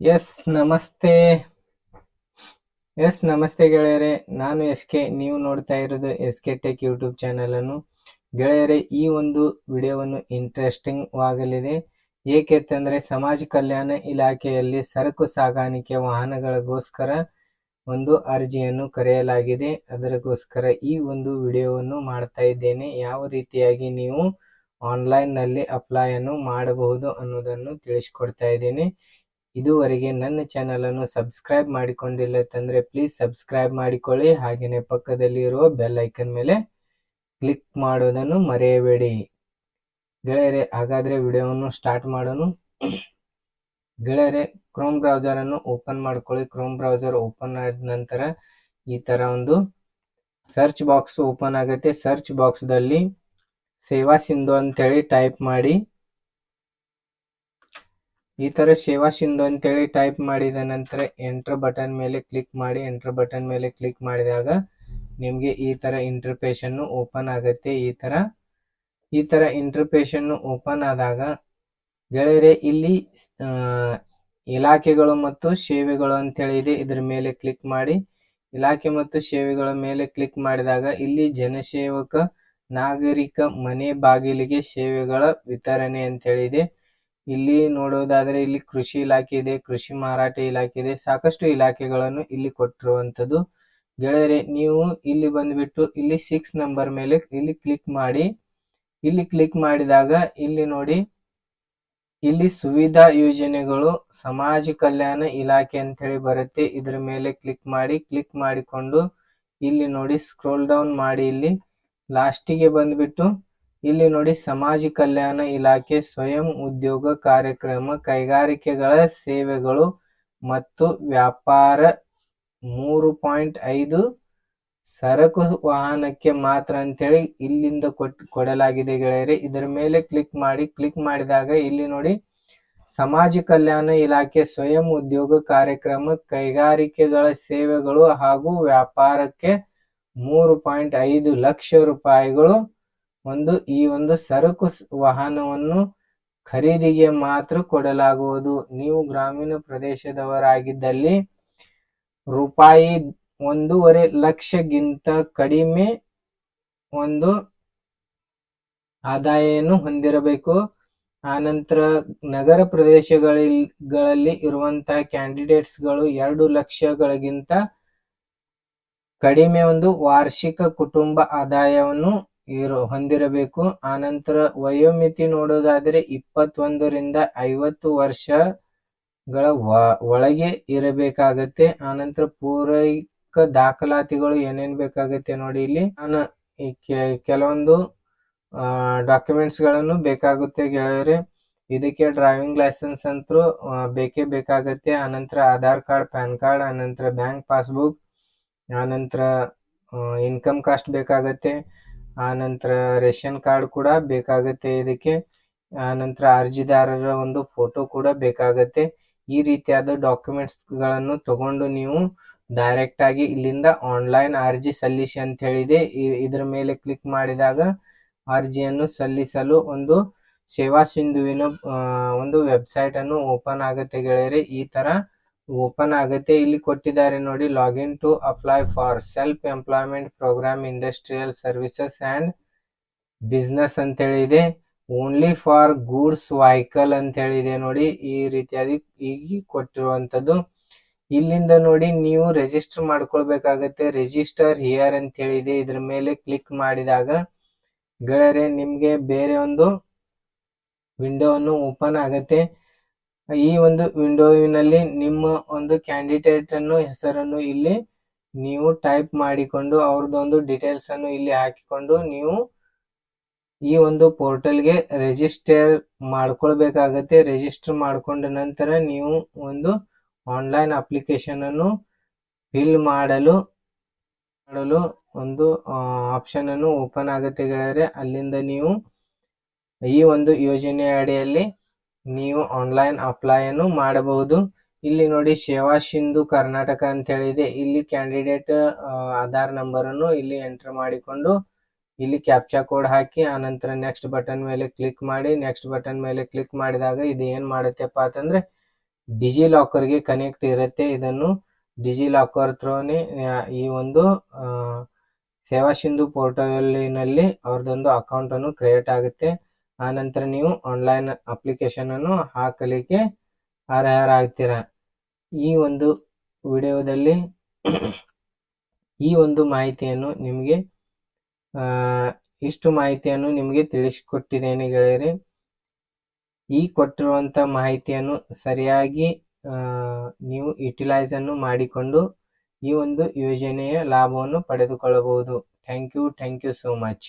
S, ನಮಸ್ತೆ. S, ನಮಸ್ತೆ ಗೆಳೆಯರೆ. ನಾನು ಎಸ್ ಕೆ ನೀವು ನೋಡ್ತಾ ಇರೋದು S K tech YouTube channel ಅನ್ನು ಗೆಳೆಯರೆ, ಈ ಒಂದು ವಿಡಿಯೋವನ್ನು ಇಂಟ್ರೆಸ್ಟಿಂಗ್ ಆಗಲಿದೆ ಏಕೆಂತಂದ್ರೆ ಸಮಾಜ ಕಲ್ಯಾಣ ಇಲಾಖೆಯಲ್ಲಿ ಸರಕು ಸಾಗಾಣಿಕೆ ವಾಹನಗಳಿಗೋಸ್ಕರ ಒಂದು ಅರ್ಜಿಯನ್ನು ಕರೆಯಲಾಗಿದೆ. ಅದರಗೋಸ್ಕರ ಈ ಒಂದು ವಿಡಿಯೋವನ್ನು ಮಾಡ್ತಾ ಇದ್ದೇನೆ. ಯಾವ ರೀತಿಯಾಗಿ ನೀವು ಆನ್ಲೈನ್ನಲ್ಲಿ ಅಪ್ಲೈ ಅನ್ನು ಮಾಡಬಹುದು ಅನ್ನೋದನ್ನು ತಿಳಿಸ್ಕೊಡ್ತಾ ಇದ್ದೇನೆ. ಇದುವರೆಗೆ ನನ್ನ ಚಾನೆಲ್ ಅನ್ನು ಸಬ್ಸ್ಕ್ರೈಬ್ ಮಾಡಿಕೊಂಡಿಲ್ಲ ತಂದ್ರೆ ಪ್ಲೀಸ್ ಸಬ್ಸ್ಕ್ರೈಬ್ ಮಾಡಿಕೊಳ್ಳಿ. ಹಾಗೇನೆ ಪಕ್ಕದಲ್ಲಿ ಇರುವ ಬೆಲ್ ಐಕನ್ ಮೇಲೆ ಕ್ಲಿಕ್ ಮಾಡೋದನ್ನು ಮರೆಯಬೇಡಿ. ಗೆಳೆಯರೆ, ಹಾಗಾದ್ರೆ ವಿಡಿಯೋವನ್ನು ಸ್ಟಾರ್ಟ್ ಮಾಡೋಣ. ಗೆಳೆಯರೆ ಕ್ರೋಮ್ ಬ್ರೌಸರ್ ಅನ್ನು ಓಪನ್ ಮಾಡ್ಕೊಳ್ಳಿ. ಕ್ರೋಮ್ ಬ್ರೌಸರ್ ಓಪನ್ ಆದ ನಂತರ ಈ ತರ ಒಂದು ಸರ್ಚ್ ಬಾಕ್ಸ್ ಓಪನ್ ಆಗುತ್ತೆ. ಸರ್ಚ್ ಬಾಕ್ಸ್ ದಲ್ಲಿ ಸೇವಾ ಸಿಂಧು ಅಂತೇಳಿ ಟೈಪ್ ಮಾಡಿ. ಈ ತರ ಸೇವಾ ಸಿಂಧು ಅಂತೇಳಿ ಟೈಪ್ ಮಾಡಿದ ನಂತರ ಎಂಟರ್ ಬಟನ್ ಮೇಲೆ ಕ್ಲಿಕ್ ಮಾಡಿ ಎಂಟರ್ ಬಟನ್ ಮೇಲೆ ಕ್ಲಿಕ್ ಮಾಡಿದಾಗ ನಿಮಗೆ ಈ ತರ ಇಂಟರ್ಫೇಸ್ ಅನ್ನು ಓಪನ್ ಆಗುತ್ತೆ. ಈ ತರ ಈ ತರ ಇಂಟರ್ಫೇಸ್ ಅನ್ನು ಓಪನ್ ಆದಾಗ ಗೆಳೆಯರೆ, ಇಲ್ಲಿ ಇಲಾಖೆಗಳು ಮತ್ತು ಸೇವೆಗಳು ಅಂತೇಳಿ ಇದೆ. ಇದ್ರ ಮೇಲೆ ಕ್ಲಿಕ್ ಮಾಡಿ, ಇಲಾಖೆ ಮತ್ತು ಸೇವೆಗಳ ಮೇಲೆ ಕ್ಲಿಕ್ ಮಾಡಿದಾಗ ಇಲ್ಲಿ ಜನಸೇವಕ, ನಾಗರಿಕ ಮನೆ ಬಾಗಿಲಿಗೆ ಸೇವೆಗಳ ವಿತರಣೆ ಅಂತೇಳಿ ಇದೆ. ಇಲ್ಲಿ ನೋಡೋದಾದ್ರೆ ಇಲ್ಲಿ ಕೃಷಿ ಇಲಾಖೆ ಇದೆ, ಕೃಷಿ ಮಾರಾಟ ಇಲಾಖೆ ಇದೆ, ಸಾಕಷ್ಟು ಇಲಾಖೆಗಳನ್ನು ಇಲ್ಲಿ ಕೊಟ್ಟಿರುವಂತದ್ದು ಗೆಳೆಯರೆ, ನೀವು ಇಲ್ಲಿ ಬಂದ್ಬಿಟ್ಟು ಇಲ್ಲಿ ಸಿಕ್ಸ್ ನಂಬರ್ ಮೇಲೆ ಇಲ್ಲಿ ಕ್ಲಿಕ್ ಮಾಡಿ, ಇಲ್ಲಿ ಕ್ಲಿಕ್ ಮಾಡಿದಾಗ ಇಲ್ಲಿ ನೋಡಿ, ಇಲ್ಲಿ ಸುವಿಧಾ ಯೋಜನೆಗಳು, ಸಮಾಜ ಕಲ್ಯಾಣ ಇಲಾಖೆ ಅಂತ ಹೇಳಿ ಬರುತ್ತೆ. ಇದ್ರ ಮೇಲೆ ಕ್ಲಿಕ್ ಮಾಡಿ ಕ್ಲಿಕ್ ಮಾಡಿಕೊಂಡು ಇಲ್ಲಿ ನೋಡಿ ಸ್ಕ್ರೋಲ್ ಡೌನ್ ಮಾಡಿ ಇಲ್ಲಿ ಲಾಸ್ಟಿಗೆ ಬಂದ್ಬಿಟ್ಟು ಇಲ್ಲಿ ನೋಡಿ ಸಮಾಜ ಕಲ್ಯಾಣ ಇಲಾಖೆ ಸ್ವಯಂ ಉದ್ಯೋಗ ಕಾರ್ಯಕ್ರಮ, ಕೈಗಾರಿಕೆಗಳ ಸೇವೆಗಳು ಮತ್ತು ವ್ಯಾಪಾರ. ಮೂರು ಪಾಯಿಂಟ್ ಐದು, ಸರಕು ವಾಹನಕ್ಕೆ ಮಾತ್ರ ಅಂತೇಳಿ ಇಲ್ಲಿಂದ ಕೊಟ್, ಕೊಡಲಾಗಿದೆ ಗೆಳೆಯರೇ. ಇದರ ಮೇಲೆ ಕ್ಲಿಕ್ ಮಾಡಿ, ಕ್ಲಿಕ್ ಮಾಡಿದಾಗ ಇಲ್ಲಿ ನೋಡಿ ಸಮಾಜ ಕಲ್ಯಾಣ ಇಲಾಖೆ ಸ್ವಯಂ ಉದ್ಯೋಗ ಕಾರ್ಯಕ್ರಮ, ಕೈಗಾರಿಕೆಗಳ ಸೇವೆಗಳು ಹಾಗೂ ವ್ಯಾಪಾರಕ್ಕೆ ಮೂರು ಪಾಯಿಂಟ್ ಐದು ಲಕ್ಷ ರೂಪಾಯಿಗಳು ಒಂದು, ಈ ಒಂದು ಸರಕು ವಾಹನವನ್ನು ಖರೀದಿಗೆ ಮಾತ್ರ ಕೊಡಲಾಗುವುದು. ನೀವು ಗ್ರಾಮೀಣ ಪ್ರದೇಶದವರಾಗಿದ್ದಲ್ಲಿ ರೂಪಾಯಿ ಒಂದೂವರೆ ಲಕ್ಷಗಿಂತ ಕಡಿಮೆ ಒಂದು ಆದಾಯವನ್ನು ಹೊಂದಿರಬೇಕು. ಆನಂತರ ನಗರ ಪ್ರದೇಶಗಳಲ್ಲಿ ಇರುವಂತಹ ಕ್ಯಾಂಡಿಡೇಟ್ಸ್ಗಳು ಎರಡು ಲಕ್ಷಗಳಿಗಿಂತ ಕಡಿಮೆ ಒಂದು ವಾರ್ಷಿಕ ಕುಟುಂಬ ಆದಾಯವನ್ನು ಇರೋ ಹೊಂದಿರಬೇಕು. ಆನಂತರ ವಯೋಮಿತಿ ನೋಡೋದಾದ್ರೆ ಇಪ್ಪತ್ತೊಂದರಿಂದ ಐವತ್ತು ವರ್ಷಗಳ ಒಳಗೆ ಇರಬೇಕಾಗತ್ತೆ. ಆನಂತರ ಪೂರೈಕ ದಾಖಲಾತಿಗಳು ಏನೇನ್ ಬೇಕಾಗತ್ತೆ ನೋಡಿ ಇಲ್ಲಿ. ನಾನು ಕೆಲವೊಂದು ಡಾಕ್ಯುಮೆಂಟ್ಸ್ಗಳನ್ನು ಬೇಕಾಗುತ್ತೆ ಗೆಳೆಯರೆ. ಇದಕ್ಕೆ ಡ್ರೈವಿಂಗ್ ಲೈಸೆನ್ಸ್ ಅಂತೂ ಬೇಕೇ ಬೇಕಾಗತ್ತೆ. ಆನಂತರ ಆಧಾರ್ ಕಾರ್ಡ್, ಪ್ಯಾನ್ ಕಾರ್ಡ್, ಆನಂತರ ಬ್ಯಾಂಕ್ ಪಾಸ್ಬುಕ್, ಆನಂತರ ಇನ್ಕಮ್ ಕಾಸ್ಟ್ ಬೇಕಾಗತ್ತೆ. ಆನಂತರ ರೇಷನ್ ಕಾರ್ಡ್ ಕೂಡ ಬೇಕಾಗುತ್ತೆ ಇದಕ್ಕೆ. ಆನಂತರ ಅರ್ಜಿದಾರರ ಒಂದು ಫೋಟೋ ಕೂಡ ಬೇಕಾಗತ್ತೆ. ಈ ರೀತಿಯಾದ ಡಾಕ್ಯುಮೆಂಟ್ಸ್ಗಳನ್ನು ತಗೊಂಡು ನೀವು ಡೈರೆಕ್ಟ್ ಆಗಿ ಇಲ್ಲಿಂದ ಆನ್ಲೈನ್ ಅರ್ಜಿ ಸಲ್ಲಿಸಿ ಅಂತ ಹೇಳಿದೆ. ಇದರ ಮೇಲೆ ಕ್ಲಿಕ್ ಮಾಡಿದಾಗ ಅರ್ಜಿಯನ್ನು ಸಲ್ಲಿಸಲು ಒಂದು ಸೇವಾ ಸಿಂಧುವಿನ ಒಂದು ವೆಬ್ಸೈಟ್ ಅನ್ನು ಓಪನ್ ಆಗುತ್ತೆ ಗೆಳೆಯರೆ. ಈ ತರ ಓಪನ್ ಆಗುತ್ತೆ. ಇಲ್ಲಿ ಕೊಟ್ಟಿದ್ದಾರೆ ನೋಡಿ, login to apply for self employment program industrial services and business ಅಂತ ಹೇಳಿದೆ ಓನ್ಲಿ ಫಾರ್ ಗೂಡ್ಸ್ ವೆಹಿಕಲ್ ಅಂತ ಹೇಳಿದೆ ನೋಡಿ, ಈ ರೀತಿಯಾಗಿ ಈಗ ಕೊಟ್ಟಿರುವಂತದ್ದು ಇಲ್ಲಿಂದ ನೋಡಿ, ನೀವು ರಿಜಿಸ್ಟರ್ ಮಾಡ್ಕೊಳ್ಬೇಕಾಗತ್ತೆ. ರಿಜಿಸ್ಟರ್ ಹಿಯರ್ ಅಂತ ಹೇಳಿದೆ ಇದ್ರ ಮೇಲೆ ಕ್ಲಿಕ್ ಮಾಡಿದಾಗ ಗೆಳೆಯರೆ, ನಿಮ್ಗೆ ಬೇರೆ ಒಂದು ವಿಂಡೋವನ್ನು ಓಪನ್ ಆಗತ್ತೆ. ಈ ಒಂದು ವಿಂಡೋವಿನಲ್ಲಿ ನಿಮ್ಮ ಒಂದು ಕ್ಯಾಂಡಿಡೇಟ್ ಅನ್ನು, ಹೆಸರನ್ನು ಇಲ್ಲಿ ನೀವು ಟೈಪ್ ಮಾಡಿಕೊಂಡು ಅವ್ರದ್ದೊಂದು ಡೀಟೇಲ್ಸ್ ಅನ್ನು ಇಲ್ಲಿ ಹಾಕಿಕೊಂಡು ನೀವು ಈ ಒಂದು ಪೋರ್ಟಲ್ಗೆ ರಿಜಿಸ್ಟರ್ ಮಾಡ್ಕೊಳ್ಬೇಕಾಗತ್ತೆ. ರಿಜಿಸ್ಟರ್ ಮಾಡ್ಕೊಂಡ ನಂತರ ನೀವು ಒಂದು ಆನ್ಲೈನ್ ಅಪ್ಲಿಕೇಶನ್ ಅನ್ನು ಫಿಲ್ ಮಾಡಲು ಮಾಡಲು ಒಂದು ಆಪ್ಷನ್ ಅನ್ನು ಓಪನ್ ಆಗುತ್ತೆ ಗೆಳೆಯರೆ. ಅಲ್ಲಿಂದ ನೀವು ಈ ಒಂದು ಯೋಜನೆ ಅಡಿಯಲ್ಲಿ ನೀವು ಆನ್ಲೈನ್ ಅಪ್ಲೈ ಅನ್ನು ಮಾಡಬಹುದು. ಇಲ್ಲಿ ನೋಡಿ ಸೇವಾ ಸಿಂಧು ಕರ್ನಾಟಕ ಅಂತ ಹೇಳಿದೆ. ಇಲ್ಲಿ ಕ್ಯಾಂಡಿಡೇಟ್ ಆಧಾರ್ ನಂಬರ್ ಅನ್ನು ಇಲ್ಲಿ ಎಂಟರ್ ಮಾಡಿಕೊಂಡು ಇಲ್ಲಿ ಕ್ಯಾಪ್ಚಾ ಕೋಡ್ ಹಾಕಿ, ಆನಂತರ ನೆಕ್ಸ್ಟ್ ಬಟನ್ ಮೇಲೆ ಕ್ಲಿಕ್ ಮಾಡಿ ನೆಕ್ಸ್ಟ್ ಬಟನ್ ಮೇಲೆ ಕ್ಲಿಕ್ ಮಾಡಿದಾಗ ಇದು ಏನ್ ಮಾಡುತ್ತೆಪ್ಪ ಅಂತಂದ್ರೆ ಡಿಜಿ ಲಾಕರ್ಗೆ ಕನೆಕ್ಟ್ ಇರುತ್ತೆ. ಇದನ್ನು ಡಿಜಿ ಲಾಕರ್ ಥ್ರೋನೇ ಈ ಒಂದು ಸೇವಾ ಸಿಂಧು ಅವರದೊಂದು ಅವ್ರದ್ದೊಂದು ಅಕೌಂಟನ್ನು ಕ್ರಿಯೇಟ್ ಆಗುತ್ತೆ. ಆನಂತರ ನೀವು ಆನ್ಲೈನ್ ಅಪ್ಲಿಕೇಶನ್ ಅನ್ನು ಹಾಕಲಿಕ್ಕೆ ಅರ್ಹರಾಗ್ತೀರ? ಈ ಒಂದು ವಿಡಿಯೋದಲ್ಲಿ ಈ ಒಂದು ಮಾಹಿತಿಯನ್ನು ನಿಮಗೆ ಇಷ್ಟು ಮಾಹಿತಿಯನ್ನು ನಿಮಗೆ ತಿಳಿಸಿಕೊಟ್ಟಿದ್ದೇನೆ ಗೆಳೆಯರೆ. ಈ ಕೊಟ್ಟಿರುವಂಥ ಮಾಹಿತಿಯನ್ನು ಸರಿಯಾಗಿ ನೀವು ಯುಟಿಲೈಸ್ ಅನ್ನು ಮಾಡಿಕೊಂಡು ಈ ಒಂದು ಯೋಜನೆಯ ಲಾಭವನ್ನು ಪಡೆದುಕೊಳ್ಳಬಹುದು. Thank you thank you so much